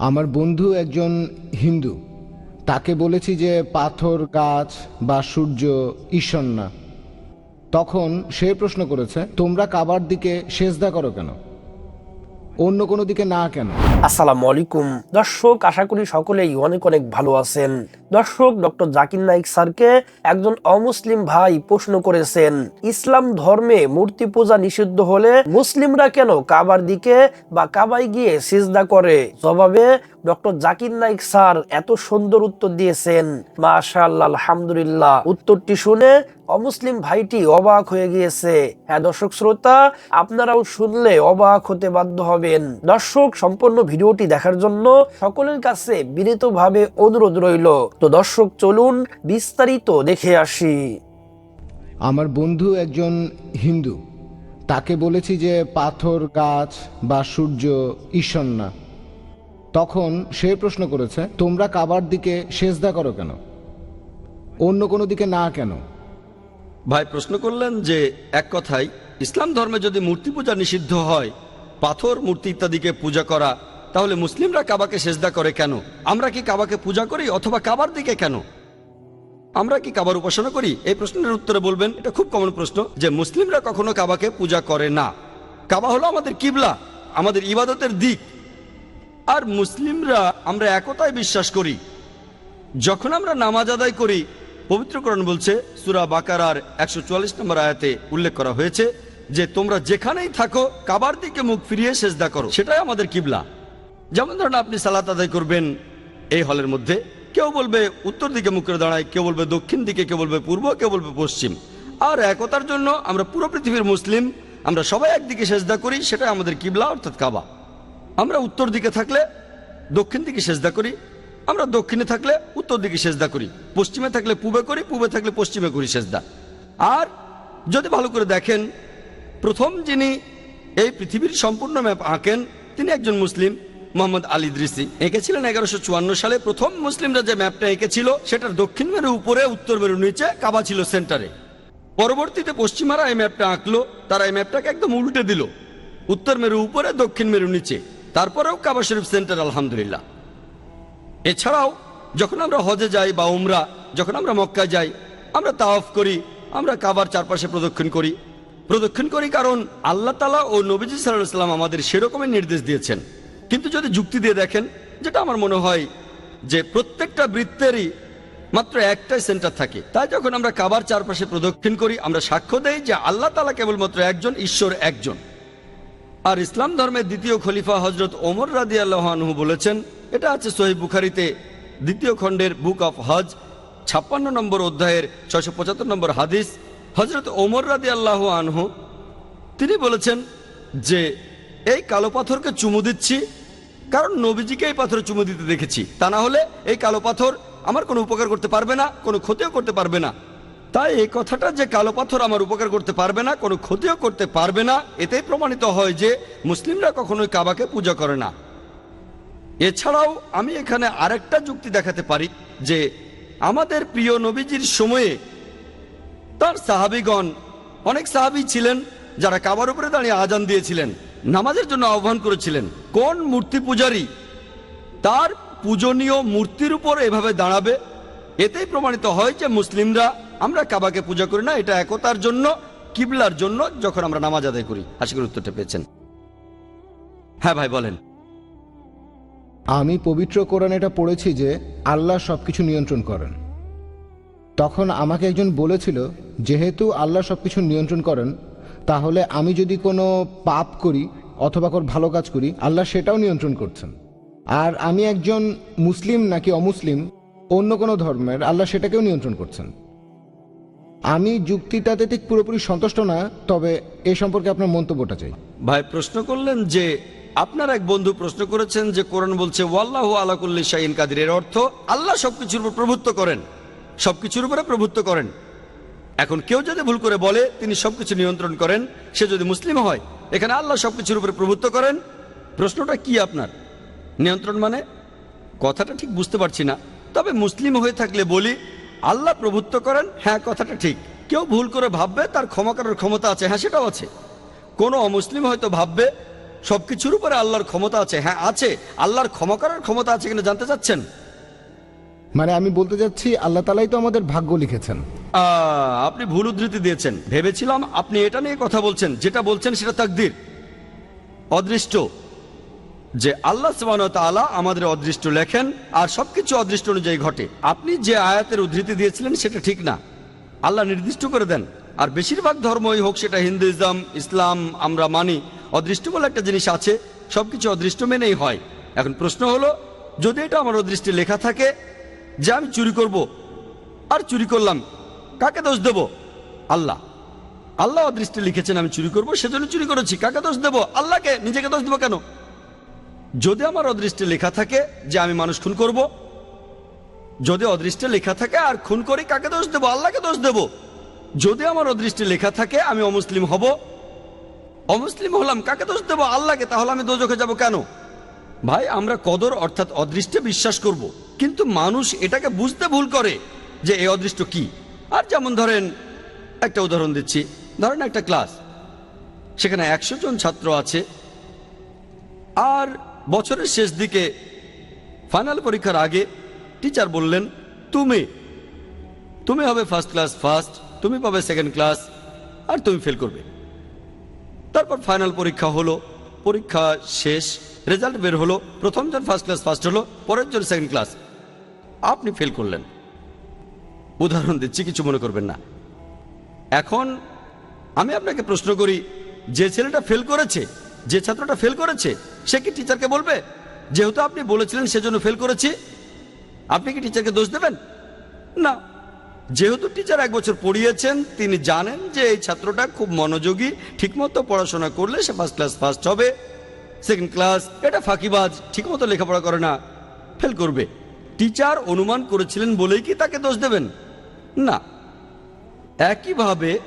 আমার বন্ধু একজন হিন্দু। তাকে বলেছি যে পাথর, গাছ বা সূর্য ঈশ্বর না। তখন সে প্রশ্ন করেছে, তোমরা কাবার দিকে সেজদা করো কেন? অন্য কোনো দিকে না কেন? আসসালামু আলাইকুম। দর্শক, আশা করি সকলেই অনেক অনেক ভালো আছেন। দর্শক, ডক্টর জাকির নাইক স্যারকে একজন অমুসলিম ভাই প্রশ্ন করেছেন, ইসলাম ধর্মে মূর্তি পূজা নিষিদ্ধ হলে মুসলিমরা কেন কাবার দিকে বা কাবায় গিয়ে সিজদা করে? জবাবে ডক্টর জাকির নাইক স্যার এত সুন্দর উত্তর দিয়েছেন। মাশাআল্লাহ, আলহামদুলিল্লাহ। উত্তরটি শুনে অমুসলিম ভাইটি অবাক হয়ে গিয়েছে। হ্যাঁ দর্শক শ্রোতা, আপনারাও শুনলে অবাক হতে বাধ্য হবেন। দর্শক, সম্পূর্ণ ভিডিওটি দেখার জন্য সকলের কাছে বিনীতভাবে অনুরোধ রইল। তো দর্শক, চলুন বিস্তারিত দেখে আসি। আমার বন্ধু একজন হিন্দু। তাকে বলেছি যে পাথর, গাছ বা সূর্য ঈশ্বর না। তখন সে প্রশ্ন করেছে, তোমরা কাবার দিকে সেজদা করো কেন? অন্য কোনো দিকে না কেন? ভাই প্রশ্ন করলেন যে, এক কথায়, ইসলাম ধর্মে যদি মূর্তি পূজা নিষিদ্ধ হয়, পাথর, মূর্তি ইত্যাদিকে পূজা করা, তাহলে মুসলিমরা কাবাকে সেজদা করে কেন? আমরা কি কাবাকে পূজা করি অথবা কাবার দিকে কেন? আমরা কি কাবার উপাসনা করি? এই প্রশ্নের উত্তরে বলবেন, এটা খুব কমন প্রশ্ন, যে মুসলিমরা কখনো কাবাকে পূজা করে না। কাবা হলো আমাদের কিবলা, আমাদের ইবাদতের দিক। আর মুসলিমরা আমরা একতায় বিশ্বাস করি। যখন আমরা নামাজ আদায় করি পবিত্রকরণ বলছে, সুরা বাকারার একশো চুয়াল্লিশ নম্বর আয়াতে উল্লেখ করা হয়েছে যে, তোমরা যেখানেই থাকো, কাবার দিকে মুখ ফিরিয়ে সেজদা করো। সেটাই আমাদের কিবলা। যেমন ধরেন আপনি সালাত আদায় করবেন এই হলের মধ্যে, কেউ বলবে উত্তর দিকে মুখ করে দাঁড়ায়, কেউ বলবে দক্ষিণ দিকে, কেউ বলবে পূর্ব, কেউ বলবে পশ্চিম। আর একতার জন্য আমরা পুরো পৃথিবীর মুসলিম, আমরা সবাই একদিকে সেজদা করি, সেটাই আমাদের কিবলা, অর্থাৎ কাবা। আমরা উত্তর দিকে থাকলে দক্ষিণ দিকে সেজদা করি, আমরা দক্ষিণে থাকলে উত্তর দিকে সেজদা করি, পশ্চিমে থাকলে পূবে করি, পূবে থাকলে পশ্চিমে করি সেজদা। আর যদি ভালো করে দেখেন, প্রথম যিনি এই পৃথিবীর সম্পূর্ণ ম্যাপ আঁকেন, তিনি একজন মুসলিম, মোহাম্মদ আলী দৃষ্টি এঁকেছিলেন এগারোশো চুয়ান্ন সালে প্রথম মুসলিমরা যে ম্যাপটা এঁকেছিল, সেটার দক্ষিণ মেরু উপরে উত্তর মেরু নিচে কাবা ছিল সেন্টারে। পরবর্তীতে পশ্চিমারা এই ম্যাপটা আঁকলো, তারা এই ম্যাপটাকে একদম উল্টে দিল উত্তর মেরু উপরে দক্ষিণ মেরু নিচে। তারপরেও কাবা শরীফ সেন্টার, আলহামদুলিল্লাহ। এছাড়াও, যখন আমরা হজে যাই বা উমরা, যখন আমরা মক্কায় যাই, আমরা তাওয়াফ করি, আমরা কাবার চারপাশে প্রদক্ষিণ করি। প্রদক্ষিণ করি কারণ আল্লাহ তালা ও নবীজি সাল্লাম আমাদের সেরকমই নির্দেশ দিয়েছেন। কিন্তু যদি যুক্তি দিয়ে দেখেন, যেটা আমার মনে হয় যে প্রত্যেকটা বৃত্তেরই মাত্র একটাই সেন্টার থাকে। তাই যখন আমরা কাবার চারপাশে প্রদক্ষিণ করি, আমরা সাক্ষ্য দেই যে আল্লাহ তালা কেবলমাত্র একজন, ঈশ্বর একজন। আর ইসলাম ধর্মের দ্বিতীয় খলিফা হজরত ওমর রাদি আল্লাহানহু বলেছেন, এটা আছে সহি বুখারিতে, দ্বিতীয় খণ্ডের বুক অফ হজ, ছাপ্পান্ন নম্বর অধ্যায়ের ছয়শো পঁচাত্তর নম্বর হাদিস হজরত ওমর রাদি আল্লাহ আনহু, তিনি বলেছেন যে, এই কালো পাথরকে চুমু দিচ্ছি, কারণ নবীজিকে এই পাথরে চুমু দিতে দেখেছি। তা না হলে এই কালো পাথর আমার কোনো উপকার করতে পারবে না, কোনো ক্ষতিও করতে পারবে না। তাই এই কথাটা যে কালো পাথর আমার উপকার করতে পারবে না, কোনো ক্ষতিও করতে পারবে না, এতেই প্রমাণিত হয় যে মুসলিমরা কখনোই কাবাকে পূজা করে না। এছাড়াও আমি এখানে আরেকটা যুক্তি দেখাতে পারি যে আমাদের প্রিয় নবীজির সময়ে তার সাহাবিগণ, অনেক সাহাবি ছিলেন যারা কাবার উপরে দাঁড়িয়ে আজান দিয়েছিলেন, নামাজের জন্য আহ্বান করেছিলেন, কোন মূর্তি পূজারী তার পূজনীয় মূর্তির উপর এভাবে দাঁড়াবে? এতেই প্রমাণিত হয় যে মুসলিমরা আমরা কাবাকে পূজা করি না, এটা একতার জন্য, কিবলার জন্য, যখন আমরা নামাজ আদায় করি। আশা উত্তরটা পেয়েছেন। হ্যাঁ ভাই, বলেন। আমি পবিত্র কোরআন এটা পড়েছি যে, আল্লাহ সব কিছু নিয়ন্ত্রণ করেন। তখন আমাকে একজন বলেছিল, যেহেতু আল্লাহ সব কিছু নিয়ন্ত্রণ করেন, তাহলে আমি যদি কোনো পাপ করি অথবা কোনো ভালো কাজ করি, আল্লাহ সেটাও নিয়ন্ত্রণ করছেন। আর আমি একজন মুসলিম নাকি অমুসলিম, অন্য কোনো ধর্মের, আল্লাহ সেটাকেও নিয়ন্ত্রণ করছেন। আমি যুক্তিটাতে ঠিক পুরোপুরি সন্তুষ্ট না, তবে এ সম্পর্কে আপনার মন্তব্যটা চাই। ভাই, প্রশ্ন করলেন যে, আপনার এক বন্ধু প্রশ্ন করেছেন যে, কোরআন বলছে, ওয়াল্লাহ আলাকুল্লি শাহিন কাদির। এর অর্থ, আল্লাহ সবকিছুর উপর প্রভুত্ব করেন। সবকিছুর উপরে প্রভুত্ব করেন। এখন কেউ যদি ভুল করে বলে, তিনি সবকিছু নিয়ন্ত্রণ করেন, সে যদি মুসলিম হয়, এখানে আল্লাহ সবকিছুর উপরে প্রভুত্ব করেন। প্রশ্নটা কি আপনার? নিয়ন্ত্রণ মানে? কথাটা ঠিক বুঝতে পারছি না। তবে মুসলিম হয়ে থাকলে বলি আল্লাহ প্রভুত্ব করেন হ্যাঁ কথাটা ঠিক। কেউ ভুল করে ভাববে তার ক্ষমা করার ক্ষমতা আছে হ্যাঁ সেটাও আছে। কোনো অমুসলিম হয়তো ভাববে সব কিছুর উপরে আল্লাহর ক্ষমতা আছে হ্যাঁ আছে। আল্লাহর ক্ষমা করার ক্ষমতা আছে কিনা জানতে চাচ্ছেন? মানে আমি বলতে যাচ্ছি আল্লাহ তালাই তো আমাদের ভাগ্য লিখেছেন। আহ, আপনি ভুল উদ্ধৃতি দিয়েছেন। ভেবেছিলাম আপনি এটা নিয়ে কথা বলছেন যেটা বলছেন সেটা তাকদির। অদৃষ্ট। যে আল্লাহ তাআলা আমাদের অদৃষ্ট লেখেন, আর সবকিছু অদৃষ্ট অনুযায়ী ঘটে। আপনি যে আয়াতের উদ্ধৃতি দিয়েছিলেন, সেটা ঠিক না। আল্লাহ নির্দিষ্ট করে দেন। আর বেশিরভাগ ধর্মই হোক, সেটা হিন্দুইজম, ইসলাম, আমরা মানি অদৃষ্ট বলে একটা জিনিস আছে, সবকিছু অদৃষ্ট মেনেই হয়। এখন প্রশ্ন হলো, যদি এটা আমার অদৃষ্টে লেখা থাকে যে আমি চুরি করব, আর চুরি করলাম, কাকে দোষ দেব? আল্লাহ। আল্লাহ অদৃষ্টে লিখেছেন, আমি চুরি করব, সেজন্য চুরি করেছি, কাকে দোষ দেব? আল্লাহকে, নিজেকে দোষ দেবো কেন? যদি আমার অদৃষ্টে লেখা থাকে যে আমি মানুষ খুন করব, যদি অদৃষ্টে লেখা থাকে আর খুন করি, কাকে দোষ দেবো? আল্লাহকে দোষ দেব? যদি আমার অদৃষ্টে লেখা থাকে, আমি অমুসলিম হব। অমুসলিম হলাম, কাকে দোষ দেব? আল্লাহকে, তাহলে আমি দোজখে যাব কেন? ভাই, আমরা কদর অর্থাৎ অদৃষ্টে বিশ্বাস করব। কিন্তু মানুষ এটাকে বুঝতে ভুল করে যে এই অদৃষ্ট কি। আর যেমন ধরেন, একটা উদাহরণ দিচ্ছি। ধরেন একটা ক্লাস, সেখানে একশো জন ছাত্র আছে। আর বছরের শেষ দিকে ফাইনাল পরীক্ষার আগে টিচার বললেন, তুমি তুমি হবে ফার্স্ট ক্লাস ফার্স্ট তুমি পাবে সেকেন্ড ক্লাস আর তুমি ফেল করবে। তারপর ফাইনাল পরীক্ষা হলো, পরীক্ষা শেষ রেজাল্ট বের হলো, প্রথম জন ফার্স্ট ক্লাস ফার্স্ট হলো, পরের জন সেকেন্ড ক্লাস আপনি ফেল করলেন। উদাহরণ দিচ্ছি, কিছু মনে করবেন না। এখন আমি আপনাকে প্রশ্ন করি, যে ছেলেটা ফেল করেছে যে ছাত্রটা ফেল করেছে, সে কি টিচারকে বলবে? যেহেতু আপনি বলেছিলেন সেজন্য ফেল করেছি, আপনি কি টিচারকে দোষ দেবেন? না। যেহেতু টিচার এক বছর পড়িয়েছেন, তিনি জানেন যে এই ছাত্রটা খুব মনোযোগী, ঠিকমতো পড়াশোনা করলে সে ফার্স্ট ক্লাস ফার্স্ট হবে সেকেন্ড ক্লাস এটা ফাঁকিবাজ, ঠিকমতো লেখাপড়া করে না ফেল করবে। টিচার অনুমান করেছিলেন বলেই কি তাকে দোষ দেবেন? না। একইভাবে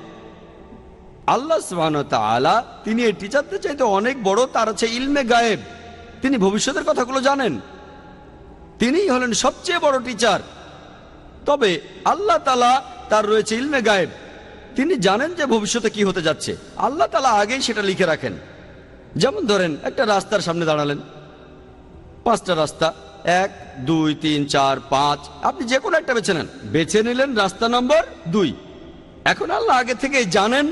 আল্লাহ ওয়া তিনি এই টিচারদের চাইতে অনেক বড়, তার আছে ইলমে গায়েব। তিনি ভবিষ্যতের কথাগুলো জানেন। তিনিই হলেন সবচেয়ে বড় টিচার। তবে আল্লাহ তালা তার রয়েছে ইলমে গায়েব। তিনি জানেন যে ভবিষ্যতে কি হতে যাচ্ছে। আল্লাহ তালা আগেই সেটা লিখে রাখেন। যেমন ধরেন, একটা রাস্তার সামনে দাঁড়ালেন। পাঁচটা রাস্তা। এক, দুই, তিন, চার, পাঁচ। আপনি যে কোনো একটা বেছে নেন। বেছে নিলেন রাস্তা নম্বর দুই। এখন আল্লাহ আগে থেকেই জানেন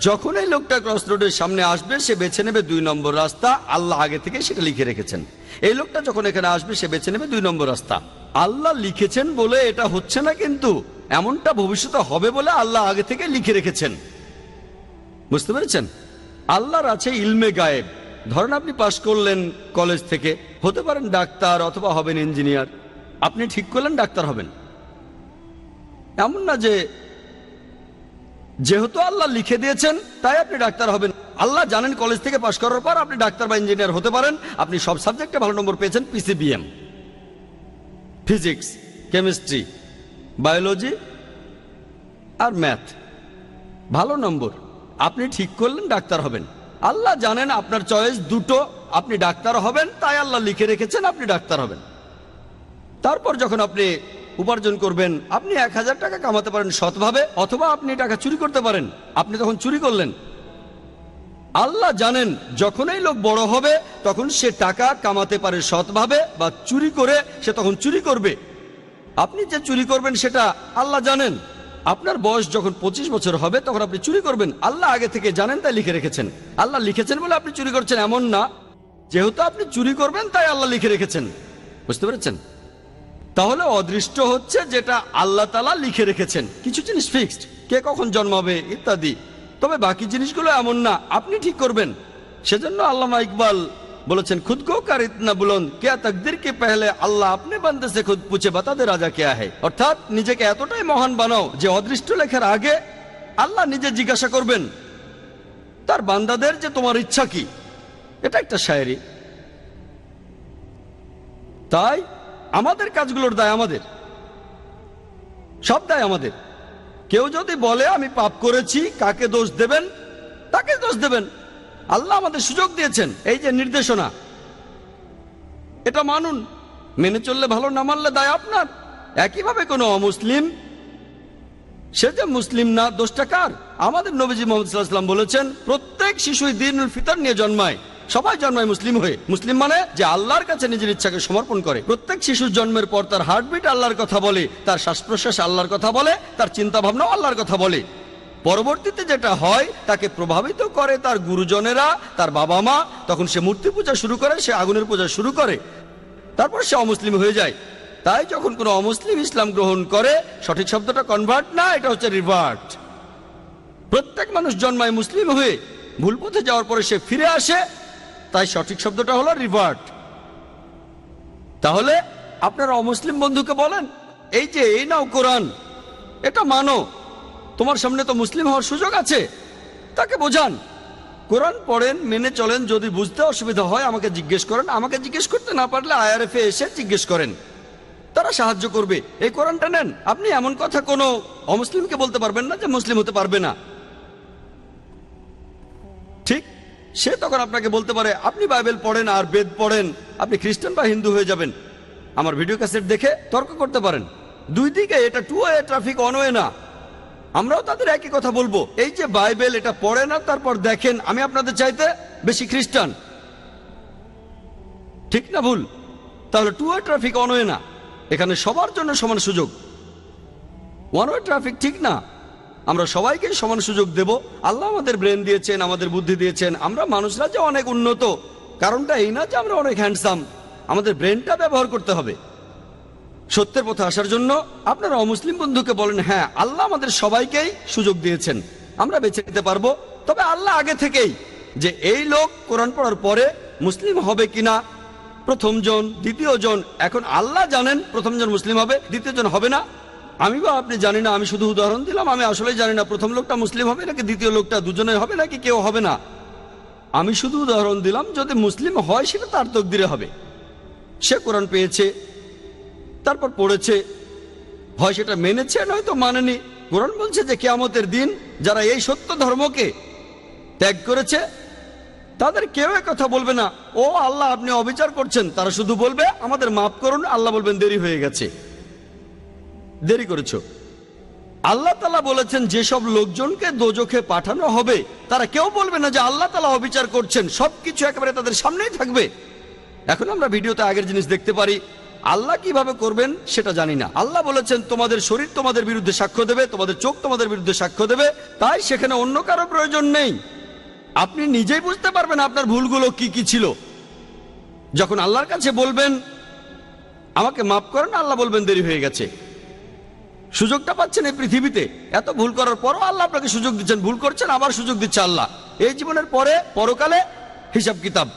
যখন এই লোকটা ক্রস রোডের সামনে আসবে, সে বেছে নেবে দুই নম্বর রাস্তা। আল্লাহ আগে থেকে সেটা লিখে রেখেছেন। এই লোকটা যখন এখানে আসবে, সে বেছে নেবে দুই নম্বর রাস্তা। আল্লাহ লিখেছেন বলে এটা হচ্ছে না কিন্তু এমনটা ভবিষ্যতে হবে বলে আল্লাহ আগে থেকে লিখে রেখেছেন। বুঝতে পেরেছেন? আল্লাহর আছে ইলমে গায়েব। ধরেন আপনি পাশ করলেন কলেজ থেকে। হতে পারেন ডাক্তার অথবা হবেন ইঞ্জিনিয়ার। আপনি ঠিক করলেন, ডাক্তার হবেন। এমন না যে যেহেতু আল্লাহ লিখে দিয়েছেন, তাই আপনি ডাক্তার হবেন। আল্লাহ জানেন কলেজ থেকে পাশ করার পর আপনি ডাক্তার বা ইঞ্জিনিয়ার হতে পারেন। আপনি সব সাবজেক্টে ভালো নম্বর পেয়েছেন পিসিবিএম ফিজিক্স কেমিস্ট্রি বায়োলজি আর ম্যাথ ভালো নম্বর। আপনি ঠিক করলেন, ডাক্তার হবেন। আল্লাহ জানেন আপনার চয়েস দুটো। আপনি ডাক্তার হবেন, তাই আল্লাহ লিখে রেখেছেন, আপনি ডাক্তার হবেন। তারপর যখন আপনি উপার্জন করবেন। আপনি এক হাজার টাকা কামাতে পারেন সৎভাবে, অথবা আপনি টাকা চুরি করতে পারেন। আপনি তখন চুরি করলেন। আল্লাহ জানেন, যখন এই লোক বড় হবে, তখন সে টাকা কামাতে পারে সৎভাবে বা চুরি করে সে তখন চুরি করবে। আপনি যে চুরি করবেন সেটা আল্লাহ জানেন। আপনার বয়স যখন পঁচিশ বছর হবে, তখন আপনি চুরি করবেন। আল্লাহ আগে থেকে জানেন, তাই লিখে রেখেছেন। আল্লাহ লিখেছেন বলে আপনি চুরি করছেন এমন না। যেহেতু আপনি চুরি করবেন, তাই আল্লাহ লিখে রেখেছেন। বুঝতে পেরেছেন? তাহলে অদৃষ্ট হচ্ছে যেটা আল্লাহ তালা লিখে রেখেছেন। কিছু জিনিস ফিক্সড কে কখন জন্মাবে ইত্যাদি। তবে বাকি জিনিসগুলো এমন না, আপনি ঠিক করবেন। সেজন্য আল্লামা ইকবাল বলেছেন, খুদ কো কার ইতনা বুলন্দ কেয়া তকদির কে পেহলে আল্লাহ আপনি বান্দে সে খুদ পুছে বাতাদে রাজা কেয়া হে অর্থাৎ নিজেকে এতটাই মহান বানাও যে অদৃষ্ট লেখার আগে আল্লাহ নিজে জিজ্ঞাসা করবেন, তার বান্দাদের যে তোমার ইচ্ছা কি? এটা একটা শায়েরি। তাই আমাদের কাজগুলোর দায় আমাদের। সব দায় আমাদের। কেউ যদি বলে, আমি পাপ করেছি, কাকে দোষ দেবেন? তাকে দোষ দেবেন। আল্লাহ আমাদের সুযোগ দিয়েছেন। এই যে নির্দেশনা, এটা মানুন। মেনে চললে ভালো, না মানলে দায় আপনার। একইভাবে কোনো অমুসলিম, সে যে মুসলিম না, দোষটা কার? আমাদের নবীজি মোহাম্মদ বলেছেন, প্রত্যেক শিশুই দিনুল ফিতর নিয়ে জন্মায়। সবাই জন্মায় মুসলিম হয়ে। মুসলিম মানে যে আল্লাহর কাছে নিজের ইচ্ছাকে সমর্পণ করে। প্রত্যেক শিশুর জন্মের পর তার হার্টবিট আল্লাহর কথা বলে, তার শ্বাস প্রশ্বাস আল্লাহর কথা বলে, তার চিন্তা ভাবনাও আল্লাহর কথা বলে। পরবর্তীতে যেটা হয়, তাকে প্রভাবিত করে তার গুরুজনেরা, তার বাবা মা তখন সে মূর্তি পূজা শুরু করে, সে আগুনের পূজা শুরু করে। তারপর সে অমুসলিম হয়ে যায়। তাই যখন কোনো অমুসলিম ইসলাম গ্রহণ করে, সঠিক শব্দটা কনভার্ট না, এটা হচ্ছে রিভার্ট প্রত্যেক মানুষ জন্মায় মুসলিম হয়ে। ভুল পথে যাওয়ার পরে সে ফিরে আসে তাই সঠিক শব্দটা হলো রিভার্ট তাহলে আপনারা অমুসলিম বন্ধুকে বলেন, এই যে, এই নাও কোরআন, এটা মানো। তোমার সামনে তো মুসলিম হওয়ার সুযোগ আছে। তাকে বোঝান। কোরআন পড়েন, মেনে চলেন, যদি বুঝতে অসুবিধা হয়, আমাকে জিজ্ঞেস করেন। আমাকে জিজ্ঞেস করতে না পারলে আইআরএফ এ এসে জিজ্ঞেস করেন। তারা সাহায্য করবে। এই কোরআনটা নেন। আপনি এমন কথা কোনো অমুসলিমকে বলতে পারবেন না যে মুসলিম হতে পারবে না ঠিক সে তখন আপনাকে বলতে পারে, আপনি বাইবেল পড়েন আর বেদ পড়েন, আপনি খ্রিস্টান বা হিন্দু হয়ে যাবেন। আমার ভিডিও ক্যাসেট দেখে তর্ক করতে পারেন। দুই দিকে এটা two way traffic one way না। আমরাও তাদের একই কথা বলব। এই যে বাইবেল এটা পড়ে না, তারপর দেখেন, আমি আপনাদের চাইতে বেশি খ্রিস্টান। ঠিক না ভুল? তাহলে two way traffic one way না। এখানে সবার জন্য সমান সুযোগ। ওয়ান ওয়ে ট্রাফিক ঠিক না। আমরা সবাইকে সমান সুযোগ দেব। আল্লাহ আমাদের ব্রেন দিয়েছেন, আমাদের বুদ্ধি দিয়েছেন। আমরা মানুষরা যে অনেক উন্নত, কারণটা এই না যে আমরা অনেক হ্যান্ডসাম আমাদের ব্রেনটা ব্যবহার করতে হবে। সত্যের পথে আসার জন্য আপনারা অমুসলিম বন্ধুকে বলেন হ্যাঁ আল্লাহ আমাদের সবাইকেই সুযোগ দিয়েছেন। আমরা বেছে নিতে পারব। তবে আল্লাহ আগে থেকেই যে এই লোক কোরআন পড়ার পরে মুসলিম হবে কিনা প্রথম জন দ্বিতীয় জন এখন আল্লাহ জানেন প্রথম জন মুসলিম হবে দ্বিতীয় জন হবে না। আমি বা আপনি জানি না, আমি শুধু উদাহরণ দিলাম, আমি আসলে জানি না প্রথম লোকটা মুসলিম হবে নাকি দ্বিতীয় লোকটা দুজনে হবে নাকি কেউ হবে না। আমি শুধু উদাহরণ দিলাম, যদি মুসলিম হয় সেটা তার তকদিরে হবে। সে কোরআন পেয়েছে, তারপর পড়েছে, হয় সেটা মেনেছে, নয়তো মানেনি। কোরআন বলছে যে কেয়ামতের দিন যারা এই সত্য ধর্মকে ত্যাগ করেছে, তাদের কেউ কথা বলবে না। ও আল্লাহ, আপনি অবিচার করছেন, তারা শুধু বলবে, আমাদের মাফ করুন, আল্লাহ বলবেন দেরি হয়ে গেছে। দেরি করেছ। আল্লাহ তালা বলেছেন, যেসব লোকজনকে দোজখে পাঠানো হবে, তারা কেউ বলবে না যে আল্লাহ তালা অবিচার করছেন, সবকিছু একেবারে তাদের সামনেই থাকবে। এখন আমরা ভিডিওতে আগের জিনিস দেখতে পারি, আল্লাহ কীভাবে করবেন সেটা জানি না। আল্লাহ বলেছেন, তোমাদের শরীর তোমাদের বিরুদ্ধে সাক্ষ্য দেবে, তোমাদের চোখ তোমাদের বিরুদ্ধে সাক্ষ্য দেবে, তাই সেখানে অন্য কারও প্রয়োজন নেই। আপনি নিজেই বুঝতে পারবেন আপনার ভুলগুলো কি কি ছিল। যখন আল্লাহর কাছে বলবেন, আমাকে মাফ করেন, আল্লাহ বলবেন দেরি হয়ে গেছে। সুযোগটা পাচ্ছেন এই পৃথিবীতে। এত ভুল করার পরও আল্লাহ আপনাকে সুযোগ দিচ্ছেন। ভুল করছেন, আবার সুযোগ দিচ্ছে আল্লাহ। এই জীবনের পরে, পরকালে হিসাব কিতাব।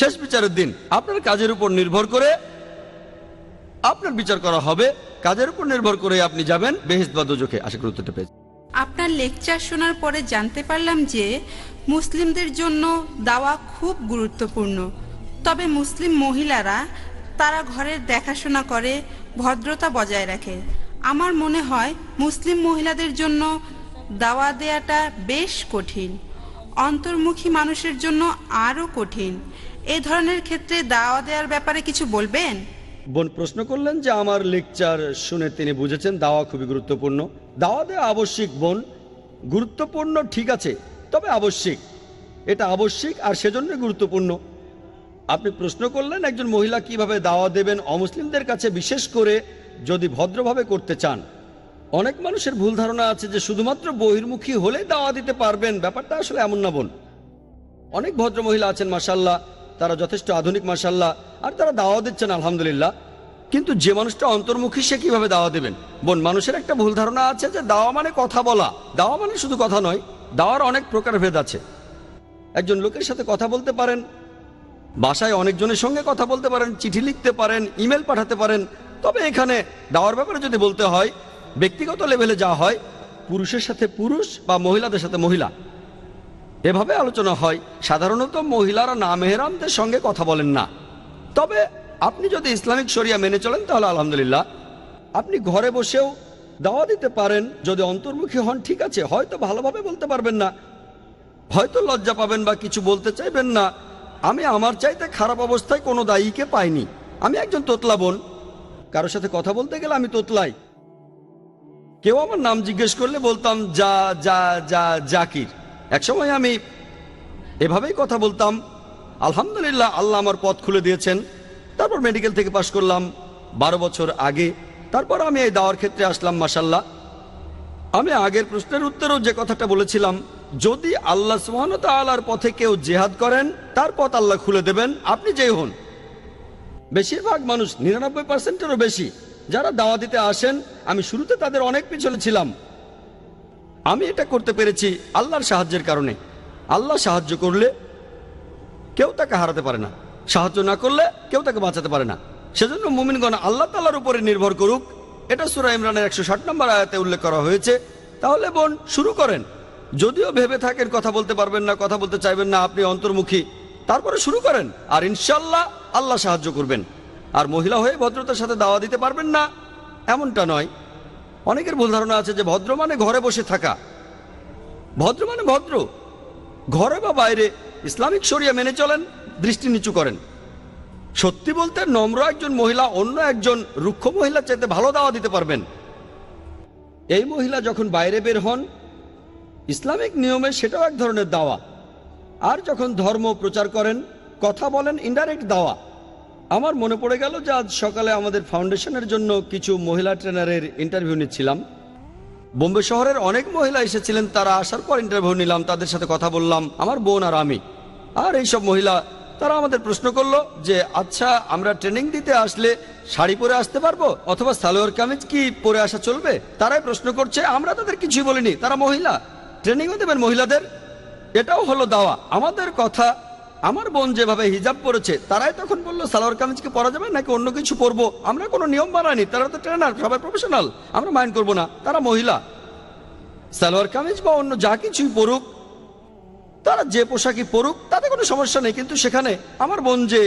শেষ বিচারের দিন, আপনার কাজের উপর নির্ভর করে আপনার বিচার করা হবে। কাজের উপর নির্ভর করে আপনি যাবেন বেহেস্ত বা দোজখে। আশা করি উত্তরটা পেয়েছি আপনার লেকচার শোনার পরে জানতে পারলাম যে, মুসলিমদের জন্য দাওয়া খুব গুরুত্বপূর্ণ। তবে মুসলিম মহিলারা তারা ঘরের দেখাশোনা করে, ভদ্রতা বজায় রাখে। আমার মনে হয় মুসলিম মহিলাদের জন্য দাওয়া দেয়াটা বেশ কঠিন। অন্তর্মুখী মানুষের জন্য আরও কঠিন। এ ধরনের ক্ষেত্রে দাওয়া দেওয়ার ব্যাপারে কিছু বলবেন? বোন, প্রশ্ন করলেন যে আমার লেকচার শুনে তিনি বুঝেছেন দাওয়া খুবই গুরুত্বপূর্ণ। দাওয়া দেওয়া আবশ্যিক, বোন। গুরুত্বপূর্ণ ঠিক আছে, তবে আবশ্যিক। এটা আবশ্যিক আর সেজন্য গুরুত্বপূর্ণ। আপনি প্রশ্ন করলেন একজন মহিলা কীভাবে দাওয়া দেবেন অমুসলিমদের কাছে, বিশেষ করে যদি ভদ্রভাবে করতে চান, অনেক মানুষের ভুল ধারণা আছে যে শুধুমাত্র বহির্মুখী হলেই দাওয়া দিতে পারবেন। ব্যাপারটা আসলে এমন না, বোন। অনেক ভদ্র মহিলা আছেন মাসাল্লাহ তারা যথেষ্ট আধুনিক মাসাল্লাহ আর তারা দাওয়া দিচ্ছেন, আলহামদুলিল্লাহ। কিন্তু যে মানুষটা অন্তর্মুখী, সে কীভাবে দাওয়া দেবেন? বোন, মানুষের একটা ভুল ধারণা আছে যে দাওয়া মানে কথা বলা। দাওয়া মানে শুধু কথা নয়, দাওয়ার অনেক প্রকার ভেদ আছে। একজন লোকের সাথে কথা বলতে পারেন, বাসায় অনেকজনের সঙ্গে কথা বলতে পারেন, চিঠি লিখতে পারেন, ইমেল পাঠাতে পারেন তবে এখানে দাওয়ার ব্যাপারে যদি বলতে হয়, ব্যক্তিগত লেভেলে যা হয়, পুরুষের সাথে পুরুষ বা মহিলাদের সাথে মহিলা। এভাবে আলোচনা হয়, সাধারণত মহিলারা না মেহরামদের সঙ্গে কথা বলেন না। তবে আপনি যদি ইসলামিক শরিয়া মেনে চলেন তাহলে আলহামদুলিল্লাহ, আপনি ঘরে বসেও দাওয়া দিতে পারেন, যদি অন্তর্মুখী হন, ঠিক আছে, হয়তো ভালোভাবে বলতে পারবেন না। হয়তো লজ্জা পাবেন বা কিছু বলতে চাইবেন না। আমি আমার চাইতে খারাপ অবস্থায় কোনো দায়ীকে পাইনি। আমি একজন তোতলা বোন কারোর সাথে কথা বলতে গেলে আমি তোতলাই। কেউ আমার নাম জিজ্ঞেস করলে বলতাম, যা যা যা, জাকির। একসময় আমি এভাবেই কথা বলতাম। আলহামদুলিল্লাহ, আল্লাহ আমার পথ খুলে দিয়েছেন। তারপর মেডিকেল থেকে পাশ করলাম বারো বছর আগে। তারপর আমি এই দাওয়ার ক্ষেত্রে আসলাম মাসাল্লাহ আমি আগের প্রশ্নের উত্তরেও যে কথাটা বলেছিলাম, যদি আল্লাহ সুহানতালার পথে কেউ জেহাদ করেন, তার পথ আল্লাহ খুলে দেবেন। আপনি যেই হন। বেশিরভাগ মানুষ নিরানব্বই পার্সেন্টেরও বেশি। যারা দাওয়া দিতে আসেন, আমি শুরুতে তাদের অনেক পিছনে ছিলাম। আমি এটা করতে পেরেছি আল্লাহর সাহায্যের কারণে। আল্লাহ সাহায্য করলে কেউ তাকে হারাতে পারে না। সাহায্য না করলে কেউ তাকে বাঁচাতে পারে না। সেজন্য মুমিনগণ আল্লাহ তাল্লার উপরে নির্ভর করুক। এটা সুরা ইমরানের একশো ষাট নম্বর আয়াতে উল্লেখ করা হয়েছে। তাহলে বোন, শুরু করেন। যদিও ভেবে থাকেন, কথা বলতে পারবেন না, কথা বলতে চাইবেন না, আপনি অন্তর্মুখী। তারপরে শুরু করেন। আর ইনশাল্লাহ আল্লাহ সাহায্য করবেন। আর মহিলা হয়ে ভদ্রতার সাথে দাওয়া দিতে পারবেন না, এমনটা নয়। অনেকের ভুল ধারণা আছে যে ভদ্র মানে ঘরে বসে থাকা। ভদ্র মানে ভদ্র। ঘরে বা বাইরে ইসলামিক শরিয়া মেনে চলেন, দৃষ্টি নিচু করেন। সত্যি বলতে নম্র একজন মহিলা অন্য একজন রুক্ষ মহিলার চাইতে ভালো দাওয়া দিতে পারবেন। এই মহিলা যখন বাইরে বের হন, ইসলামিক নিয়মে সেটাও এক ধরনের দাওয়া। আর যখন ধর্ম প্রচার করেন, কথা বলেন ইনডাইরেক্ট দাওয়া। আমার মনে পড়ে গেল যে আজ সকালে আমাদের ফাউন্ডেশনের জন্য কিছু মহিলা ট্রেনারের ইন্টারভিউ নিচ্ছিলাম। বোম্বে শহরের অনেক মহিলা এসেছিলেন, তারা আসার পর ইন্টারভিউ নিলাম, তাদের সাথে কথা বললাম, আমার বোন আর আমি। আর এইসব মহিলা, তারা আমাদের প্রশ্ন করল যে আচ্ছা আমরা ট্রেনিং দিতে আসলে শাড়ি পরে আসতে পারব? অথবা সালোয়ার কামিজ কি পরে আসা চলবে? তারাই প্রশ্ন করছে, আমরা তাদের কিছুই বলিনি, তারা মহিলা। ট্রেনিংও দেবেন মহিলাদের? এটাও হলো দাওয়া। আমাদের কথা আমার বোন যেভাবে হিজাব পরেছে, তারাই তখন বলল, সালোয়ার কামিজ কি পরা যাবে নাকি অন্য কিছু পরবো? আমরা কোনো নিয়ম বানাইনি, তারা তো ট্রেনার সবাই প্রফেশনাল আমরা মাইন্ড করব না, তারা মহিলা। সালোয়ার কামিজ বা অন্য যা কিছুই পরুক, তারা যে পোশাকই পরুক, তাতে কোনো সমস্যা নেই। কিন্তু সেখানে আমার বোন যে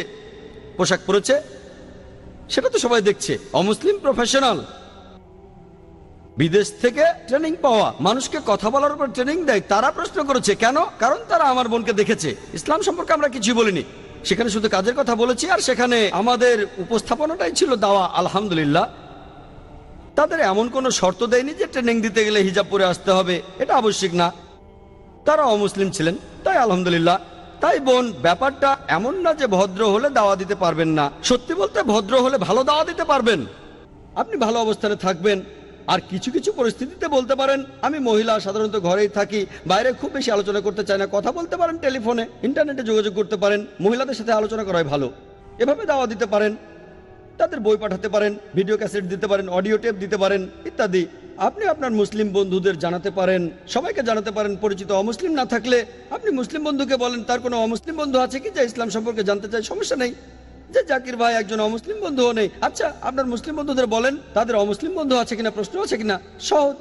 পোশাক পরেছে, সেটা তো সবাই দেখছে। অমুসলিম প্রফেশনাল বিদেশ থেকে ট্রেনিং পাওয়া, মানুষকে কথা বলার উপর ট্রেনিং দেয়, তারা প্রশ্ন করেছে, কেন? কারণ তারা আমার বোনকে দেখেছে। ইসলাম সম্পর্কে আমরা কিছুই বলিনি। সেখানে শুধু কাজের কথা বলেছি, আর সেখানে আমাদের উপস্থাপনাটাই ছিল দাওয়া, আলহামদুলিল্লাহ। তাদের এমন কোনো শর্ত দেয়নি যে ট্রেনিং দিতে গেলে হিজাব পরে আসতে হবে, এটা আবশ্যিক না। তারা অমুসলিম ছিলেন, তাই আলহামদুলিল্লাহ। তাই বোন, ব্যাপারটা এমন না যে ভদ্র হলে দাওয়া দিতে পারবেন না। সত্যি বলতে, ভদ্র হলে ভালো দাওয়া দিতে পারবেন। আপনি ভালো অবস্থানে থাকবেন আর কিছু কিছু পরিস্থিতিতে বলতে পারেন, আমি মহিলা সাধারণত ঘরেই থাকি, বাইরে খুব বেশি আলোচনা করতে চাই না, কথা বলতে পারেন টেলিফোনে, ইন্টারনেটে যোগাযোগ করতে পারেন, মহিলাদের সাথে আলোচনা করাই ভালো। এভাবে দাওয়া দিতে পারেন, তাদের বই পাঠাতে পারেন, ভিডিও ক্যাসেট দিতে পারেন, অডিও টেপ দিতে পারেন, ইত্যাদি। আপনি আপনার মুসলিম বন্ধুদের জানাতে পারেন, সবাইকে জানাতে পারেন, পরিচিত অমুসলিম না থাকলে আপনি মুসলিম বন্ধুকে বলেন, তার কোনো অমুসলিম বন্ধু আছে কি যে ইসলাম সম্পর্কে জানতে চায়? সমস্যা নেই। যে জাকির ভাই একজন অমুসলিম বন্ধুও নেই। আচ্ছা আপনার মুসলিম বন্ধুদের বলেন তাদের অমুসলিম বন্ধু আছে কিনা প্রশ্ন আছে কিনা? সহজ।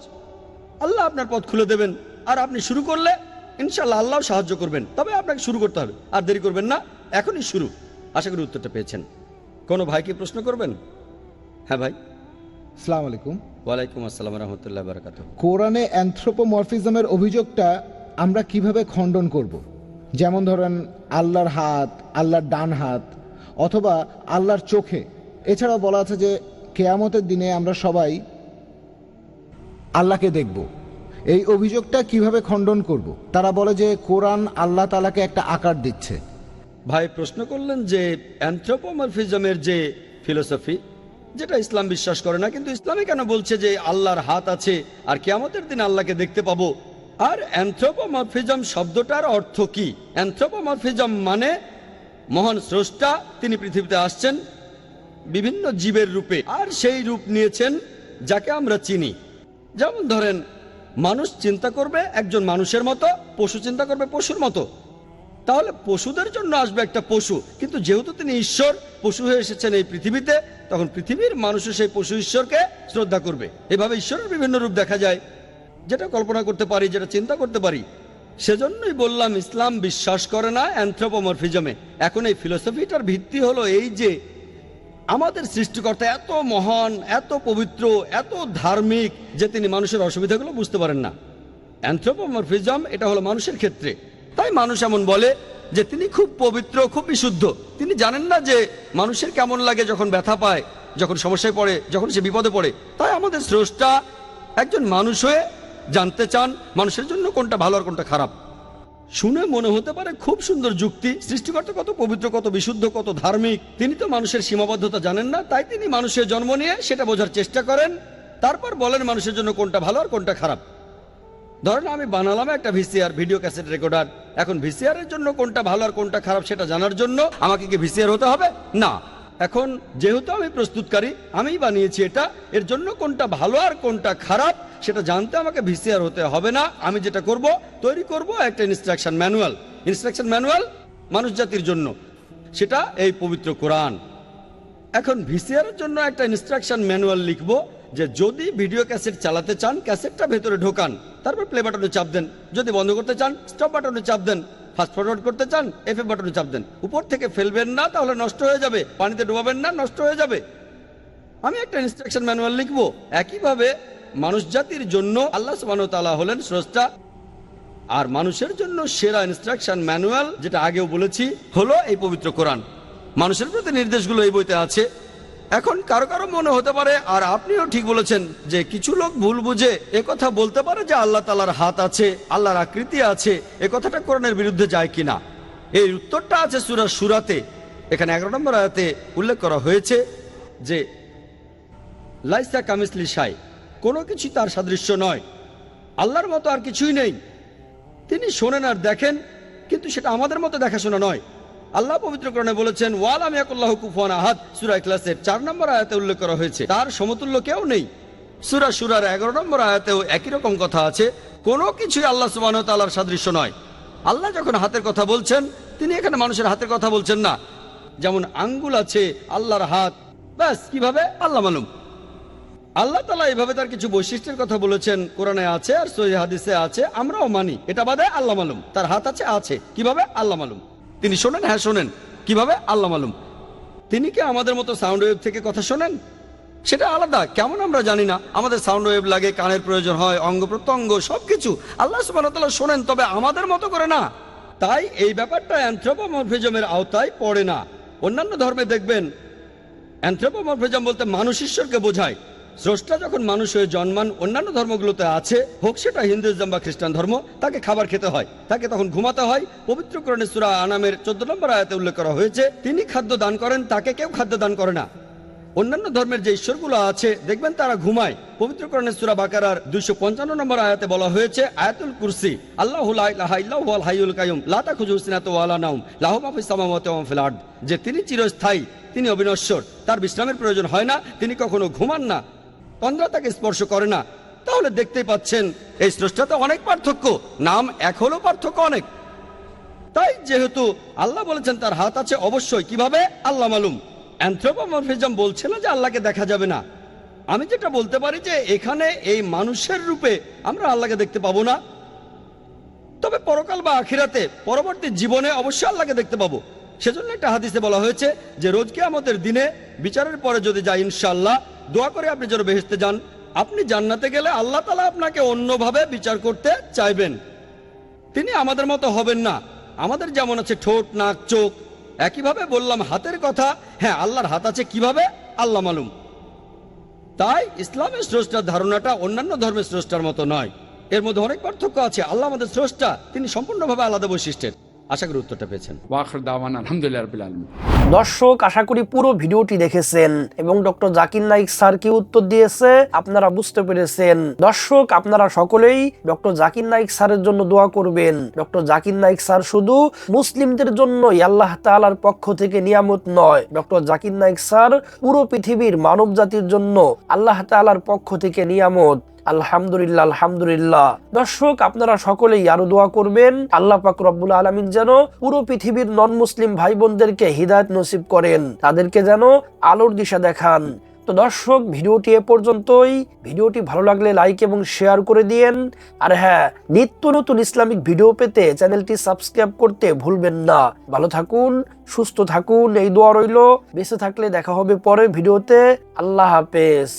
আল্লাহ আপনার পথ খুলে দেবেন। আর আপনি শুরু করলে ইনশাল্লাহ আল্লাহ সাহায্য করবেন। তবে আপনাকে শুরু করতে হবে। আর দেরি করবেন না এখনই শুরু। আশা করি উত্তরটা পেয়েছেন। কোনো ভাইকে প্রশ্ন করবেন? হ্যাঁ ভাই। সালাম আলাইকুম। ওয়ালাইকুম আসসালাম রহমতুল্লাহ বারকাত কোরআনে অ্যানথ্রোপোমরফিজমের অভিযোগটা আমরা কীভাবে খণ্ডন করব। যেমন ধরেন আল্লাহর হাত আল্লাহর ডান হাত অথবা আল্লাহর চোখে। এছাড়াও বলা আছে যে, কেয়ামতের দিনে আমরা সবাই আল্লাহকে দেখব। এই অভিযোগটা কীভাবে খণ্ডন করব। তারা বলে যে, কোরআন আল্লাহ তালাকে একটা আকার দিচ্ছে। ভাই, প্রশ্ন করলেন যে, অ্যান্থ্রোপোমরফিজমের যে ফিলোসফি, যেটা ইসলাম বিশ্বাস করে না, কিন্তু ইসলামে কেন বলছে যে, আল্লাহর হাত আছে, আর কেয়ামতের দিন আল্লাহকে দেখতে পাবো? আর অ্যান্থ্রোপোমরফিজম শব্দটার অর্থ কি? অ্যান্থ্রোপোমরফিজম মানে মহান স্রষ্টা, তিনি পৃথিবীতে আসছেন বিভিন্ন জীবের রূপে। আর সেই রূপ নিয়েছেন যাকে আমরা চিনি। যেমন ধরেন, মানুষ চিন্তা করবে একজন মানুষের মতো, পশু চিন্তা করবে পশুর মতো। তাহলে পশুদের জন্য আসবে একটা পশু। কিন্তু যেহেতু তিনি ঈশ্বর, পশু হয়ে এসেছেন এই পৃথিবীতে, তখন পৃথিবীর মানুষও সেই পশু ঈশ্বরকে শ্রদ্ধা করবে। এভাবে ঈশ্বরের বিভিন্ন রূপ দেখা যায়। যেটা কল্পনা করতে পারি, যেটা চিন্তা করতে পারি সেজন্যই বললাম, ইসলাম বিশ্বাস করে না অ্যান্থ্রোপোমরফিজমে। এখন এই ফিলোসফিটার ভিত্তি হলো এই যে, আমাদের সৃষ্টিকর্তা এত মহান, এত পবিত্র, এত ধার্মিক যে তিনি মানুষের অসুবিধাগুলো বুঝতে পারেন না। অ্যান্থ্রোপোমরফিজম এটা হলো মানুষের ক্ষেত্রে। তাই মানুষ এমন বলে যে তিনি খুব পবিত্র, খুব বিশুদ্ধ। তিনি জানেন না যে মানুষের কেমন লাগে যখন ব্যথা পায়, যখন সমস্যায় পড়ে, যখন সে বিপদে পড়ে। তাই আমাদের স্রষ্টা একজন মানুষ হয়ে জানতে চান মানুষের জন্য কোনটা ভালো আর কোনটা খারাপ। শুনে মনে হতে পারে খুব সুন্দর যুক্তি, সৃষ্টিকর্তা কত পবিত্র, কত বিশুদ্ধ, কত ধার্মিক। তিনি তো মানুষের সীমাবদ্ধতা জানেন না, তাই তিনি মানুষের জন্ম নিয়ে সেটা বোঝার চেষ্টা করেন। তারপর বলেন মানুষের জন্য কোনটা ভালো আর কোনটা খারাপ। ধরেন আমি বানালাম একটা ভিসিআর, ভিডিও ক্যাসেট রেকর্ডার। এখন ভিসিআর এর জন্য কোনটা ভালো আর কোনটা খারাপ সেটা জানার জন্য আমাকে কি ভিসিআর হতে হবে? না। এখন যেহেতু আমি প্রস্তুতকারী, আমিই বানিয়েছি এটা, এর জন্য কোনটা ভালো আর কোনটা খারাপ সেটা জানতে আমাকে ভিসিআর হতে হবে না। আমি যেটা করব, তৈরি করব একটা ইনস্ট্রাকশন ম্যানুয়াল ইনস্ট্রাকশন ম্যানুয়াল মানুষ জাতির জন্য। সেটা এই পবিত্র কোরআন। এখন ভিসিআর জন্য একটা ইনস্ট্রাকশন ম্যানুয়াল লিখব যে যদি ভিডিও ক্যাসেট চালাতে চান, ক্যাসেটটা ভেতরে ঢোকান। তারপর প্লে বাটনে চাপ দেন। যদি বন্ধ করতে চান স্টপ বাটনে চাপ দেন। ফাস্ট ফরওয়ার্ড করতে চান এফ বাটনে চাপ দেন। উপর থেকে ফেলবেন না, তাহলে নষ্ট হয়ে যাবে। পানিতে ডোবাবেন না, নষ্ট হয়ে যাবে। আমি একটা ইনস্ট্রাকশন ম্যানুয়াল লিখব। একইভাবে মানুষ জাতির জন্য আল্লাহ সুবহানাহু ওয়া হলেন স্রষ্টা। আর মানুষের জন্য সেরা ইনস্ট্রাকশন ম্যানুয়াল যেটা আগেও বলেছি, হলো এই পবিত্র কোরআন। মানুষের প্রতি নির্দেশগুলো এই বইতে আছে। এখন কারও কারও মনে হতে পারে, আর আপনিও ঠিক বলেছেন যে কিছু লোক ভুল বুঝে কথা বলতে পারে যে আল্লাহ তালার হাত আছে, আল্লাহর আকৃতি আছে, এ কথাটা কোরআনের বিরুদ্ধে যায় কিনা। এই উত্তরটা আছে সুরা সুরাতে। এখানে এগারো নম্বর আয়াতে উল্লেখ করা হয়েছে যে, লাইসা কামিসলি সাই কোনো কিছু তার সাদৃশ্য নয়। আল্লাহর মতো আর কিছুই নেই। তিনি শোনেন আর দেখেন, কিন্তু সেটা আমাদের মতো দেখাশোনা নয়। আল্লাহ পবিত্রকরণে বলেছেন, ওয়াল আমি আকুল্লাহ কুফান আহাদ। সুরা ক্লাসের চার নম্বর আয়াতে উল্লেখ করা হয়েছে। তার সমতুল্য কেউ নেই। সুরা সুরার এগারো নম্বর আয়াতেও একই রকম কথা আছে। কোনো কিছুই আল্লাহ সুবাহ তাল্লাহার সাদৃশ্য নয়। আল্লাহ যখন হাতের কথা বলছেন, তিনি এখানে মানুষের হাতের কথা বলছেন না। যেমন আঙ্গুল আছে, আল্লাহর হাত। ব্যাস, কীভাবে? আল্লাহ মালুম। আল্লাহ তালা এভাবে তার কিছু বৈশিষ্ট্যের কথা বলেছেন। কোরআনে আছে আর সহি হাদিসে আছে, আমরাও মানি। এটা বাদে আল্লাহ মালুম। তার হাত আছে আছে। কীভাবে? আল্লাহ মালুম। তিনি শোনেন? হ্যাঁ শোনেন। কীভাবে? আল্লাহ মালুম। তিনি কি আমাদের মতো সাউন্ড ওয়েভ থেকে কথা শোনেন? সেটা আলাদা। কেমন আমরা জানি না। আমাদের সাউন্ড ওয়েভ লাগে, কানের প্রয়োজন হয়, অঙ্গ প্রত্যঙ্গ, সবকিছু। আল্লাহ সুবাহ শোনেন, তবে আমাদের মতো করে না। তাই এই ব্যাপারটা অ্যান্থ্রোপোমরফিজমের আওতায় পড়ে না। অন্যান্য ধর্মে দেখবেন, অ্যান্থ্রোপোমরফিজম বলতে মানুষ ঈশ্বরকে বোঝায়। স্রষ্টা যখন মানুষ হয়ে জন্মান অন্যান্য ধর্মগুলোতে আছে, হোক সেটা হিন্দুইজম বা খ্রিস্টান ধর্ম, তাকে খাবার খেতে হয়। তাকে তখন ঘুমাতে হয়। পবিত্রকরণে সুরা আনামের চোদ্দ নম্বর আয়াতে উল্লেখ করা হয়েছে, তিনি খাদ্য দান করেন, তাকে কেউ খাদ্য দান করে না। অন্যান্য ধর্মের যে ঈশ্বরগুলো আছে, দেখবেন তারা ঘুমায়। পবিত্রকরণের সুরা বাকারার দুইশো পঞ্চান্ন নম্বর আয়াতে বলা হয়েছে, আয়াতুল কুরসি, আল্লাহ হাইউল কায়ুম লাতা ওয়ালা যে তিনি চিরস্থায়ী, তিনি অবিনশ্বর, তার বিশ্রামের প্রয়োজন হয় না, তিনি কখনো ঘুমান না। তন্দ্রা তাকে স্পর্শ করে না। তাহলে দেখতেই পাচ্ছেন, এই স্রষ্টাতে অনেক পার্থক্য। নাম এক হলো পার্থক্য অনেক। তাই যেহেতু আল্লাহ বলেছেন তার হাত আছে অবশ্যই, কীভাবে? আল্লাহ মালুম। অ্যান্থ্রোপোমরফিজম বলছে না যে আল্লাহকে দেখা যাবে না। আমি যেটা বলতে পারি যে এখানে এই মানুষের রূপে আমরা আল্লাহকে দেখতে পাবো না। তবে পরকাল বা আখিরাতে, পরবর্তী জীবনে অবশ্যই আল্লাহকে দেখতে পাবো। সেজন্য একটা হাদিসে বলা হয়েছে যে রোজকে আমাদের দিনে, বিচারের পরে যদি যাই ইনশাল্লাহ দোয়া করে আপনি যেন বেহেস্তে যান। আপনি জান্নাতে গেলে আল্লাহ তালা আপনাকে অন্যভাবে বিচার করতে চাইবেন। তিনি আমাদের মতো হবেন না। আমাদের যেমন আছে ঠোঁট, নাক, চোখ। একইভাবে বললাম হাতের কথা। হ্যাঁ আল্লাহর হাত আছে কীভাবে? আল্লাহ মালুম। তাই ইসলামের স্রষ্টার ধারণাটা অন্যান্য ধর্মের স্রষ্টার মতো নয়। এর মধ্যে অনেক পার্থক্য আছে। আল্লাহ আমাদের স্রষ্টা। তিনি সম্পূর্ণভাবে আলাদা বৈশিষ্ট্যের। আশা করি উত্তরটা পেয়েছেন। ওয়াখর দাওয়ান আলহামদুলিল্লাহ রবিল আলম দর্শক আশা করি পুরো ভিডিওটি দেখেছেন এবং ডক্টর জাকির নাইক স্যার কি উত্তর দিয়েছে আপনারা বুঝতে পেরেছেন। দর্শক আপনারা সকলেই ডক্টর জাকির নাইক স্যারের জন্য দোয়া করবেন। ডক্টর জাকির নাইক স্যার শুধু মুসলিমদের জন্যই আল্লাহ তাআলার পক্ষ থেকে নিয়ামত নয় ডক্টর জাকির নাইক স্যার পুরো পৃথিবীর মানব জাতির জন্য আল্লাহ তাআলার পক্ষ থেকে নিয়ামত। আলহামদুলিল্লাহ আলহামদুলিল্লাহ। দর্শক, আপনারা সকলেই আরও দোয়া করবেন। আল্লাহ পাক রব্বুল আলমিন যেন পুরো পৃথিবীর নন মুসলিম ভাই বোনদেরকে হৃদায়ত নসিব করেন, তাদেরকে যেন আলোর দিশা দেখান। তো দর্শক, ভিডিওটি এ পর্যন্তই। ভিডিওটি ভালো লাগলে লাইক এবং শেয়ার করে দিয়েন। আর হ্যাঁ নিত্য নতুন ইসলামিক ভিডিও পেতে চ্যানেলটি সাবস্ক্রাইব করতে ভুলবেন না। ভালো থাকুন, সুস্থ থাকুন, এই দোয়া রইল। বেঁচে থাকলে দেখা হবে পরের ভিডিওতে। আল্লাহ হাফেজ।